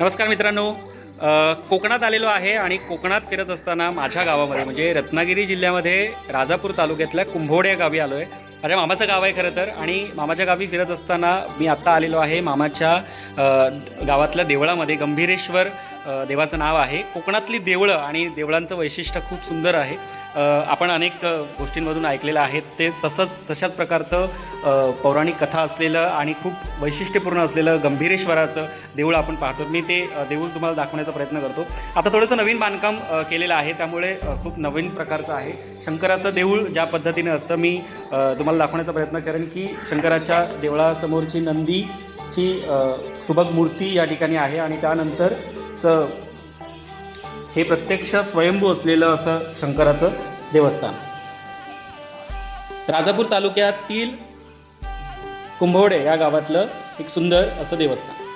नमस्कार मित्रांनो. कोकणात आलेलो आहे आणि कोकणात फिरत असताना माझ्या गावामध्ये म्हणजे रत्नागिरी जिल्ह्यामध्ये राजापूर तालुक्यातल्या कुंभोड या गावी आलो आहे माझ्या मामाचं गाव आहे खरं तर आणि मामाच्या गावी फिरत असताना मी आत्ता आलेलो आहे मामाच्या गावातल्या देवळामध्ये. गंभीरेश्वर देवाचं नाव आहे. कोकणातली देवळं आणि देवळांचं वैशिष्ट्य खूप सुंदर आहे. आपण अनेक गोष्टींमधून ऐकलेलं आहे. ते तसंच तशाच प्रकारचं पौराणिक कथा असलेलं आणि खूप वैशिष्ट्यपूर्ण असलेलं गंभीरेश्वराचं देऊळ आपण पाहतो. मी ते देऊळ तुम्हाला दाखवण्याचा प्रयत्न करतो. आता थोडंसं नवीन बांधकाम केलेलं आहे. त्यामुळे खूप नवीन प्रकारचं आहे. शंकराचं देऊळ ज्या पद्धतीने असतं मी तुम्हाला दाखवण्याचा प्रयत्न करेन की शंकराच्या देवळासमोरची नंदीची सुबक मूर्ती या ठिकाणी आहे आणि त्यानंतरचं हे प्रत्यक्ष स्वयंभू असलेलं असं शंकराचं देवस्थान. राजापूर तालुक्यातील कुंभवडे या गावातलं एक सुंदर असं देवस्थान.